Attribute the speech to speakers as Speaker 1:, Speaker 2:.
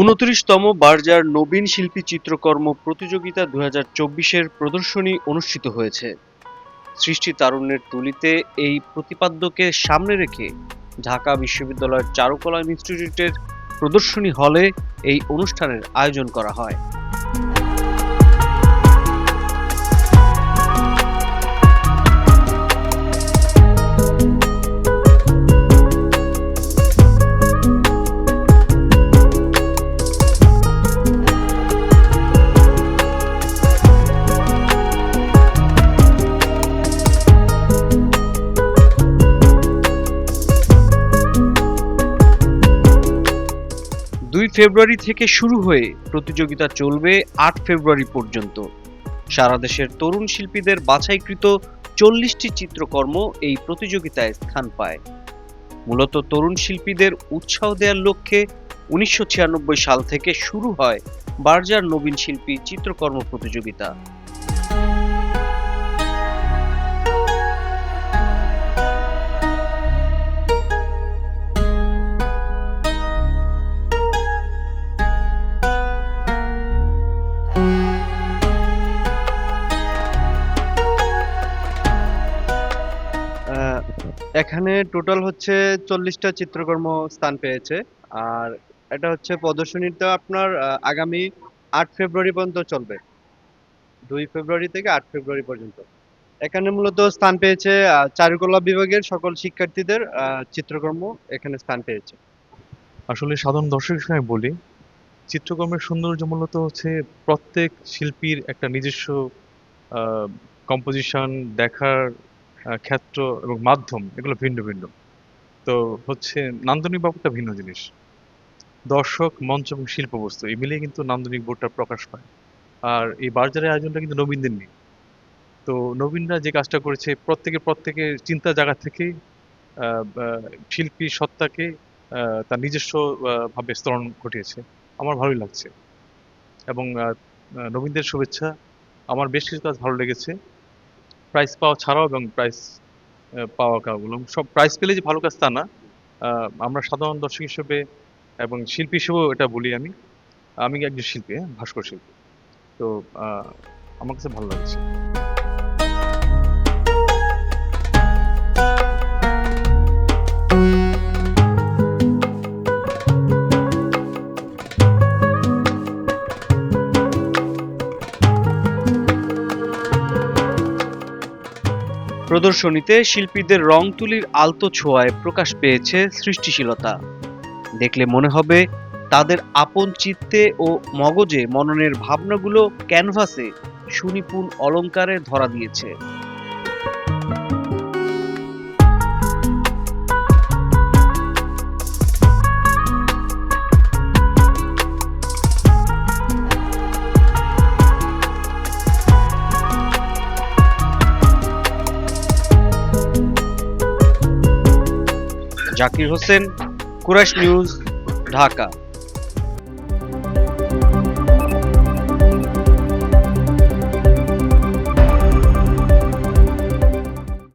Speaker 1: উনত্রিশতম Berger নবীন শিল্পী চিত্রকর্ম প্রতিযোগিতা দু হাজার প্রদর্শনী অনুষ্ঠিত হয়েছে। সৃষ্টি তারুণ্যের তুলিতে এই প্রতিপাদ্যকে সামনে রেখে ঢাকা বিশ্ববিদ্যালয়ের চারুকলা ইনস্টিটিউটের প্রদর্শনী হলে এই অনুষ্ঠানের আয়োজন করা হয়। ফেব্রুয়ারি থেকে শুরু হয়ে প্রতিযোগিতা চলবে আট ফেব্রুয়ারি পর্যন্ত। সারা দেশের তরুণ শিল্পীদের বাছাইকৃত চল্লিশটি চিত্রকর্ম এই প্রতিযোগিতায় স্থান পায়। মূলত তরুণ শিল্পীদের উৎসাহ দেওয়ার লক্ষ্যে উনিশশো ছিয়ানব্বই সাল থেকে শুরু হয় বার্জার নবীন শিল্পী চিত্রকর্ম প্রতিযোগিতা।
Speaker 2: এখানে টোটাল হচ্ছে চল্লিশটা চিত্রকর্ম স্থান পেয়েছে। আর এটা হচ্ছে প্রদর্শনীটা আপনার আগামী আট ফেব্রুয়ারি পর্যন্ত চলবে। দুই ফেব্রুয়ারি থেকে আট ফেব্রুয়ারি পর্যন্ত। এখানে মূলত স্থান পেয়েছে চারুকলা বিভাগের সকল শিক্ষার্থীদের চিত্রকর্ম এখানে স্থান পেয়েছে।
Speaker 3: আসলে সাধারণ দর্শক হিসেবে বলি, চিত্রকর্মের সৌন্দর্য মূলত হচ্ছে প্রত্যেক শিল্পীর একটা নিজস্ব কম্পোজিশন দেখার ক্ষেত্র এবং মাধ্যম, এগুলো ভিন্ন ভিন্ন। তো হচ্ছে নান্দনিক ব্যাপারটা ভিন্ন জিনিস। দর্শক, মঞ্চ এবং শিল্প বস্তু, এই মিলিয়ে কিন্তু নান্দনিক বোর্ডটা প্রকাশ পায়। আর এই বার্জারের আয়োজনটা কিন্তু নবীনদের নিয়ে। তো নবীনরা যে কাজটা করেছে, প্রত্যেকে প্রত্যেকের চিন্তা জায়গা থেকে শিল্পী সত্তাকে তার নিজস্ব ভাবে স্তরণ ঘটিয়েছে। আমার ভালোই লাগছে। এবং নবীনদের শুভেচ্ছা। আমার বেশ কিছু কাজ ভালো লেগেছে। প্রাইজ পাওয়া ছাড়াও এবং প্রাইস পাওয়া কাজগুলো। সব প্রাইস পেলে যে ভালো কাজ তা না। আমরা সাধারণ দর্শক হিসেবে এবং শিল্পী হিসেবেও এটা বলি আমি। আমি একজন শিল্পী হ্যাঁ ভাস্কর শিল্পী। তো আমার কাছে ভালো লাগছে।
Speaker 1: প্রদর্শনীতে শিল্পীদের রং তুলির আলতো ছোঁয়ায় প্রকাশ পেয়েছে সৃষ্টিশীলতা। দেখলে মনে হবে তাদের আপন চিত্তে ও মগজে মননের ভাবনাগুলো ক্যানভাসে সুনিপুণ অলঙ্কারে ধরা দিয়েছে। জাকির হোসেন কুরাশ নিউজ ঢাকা।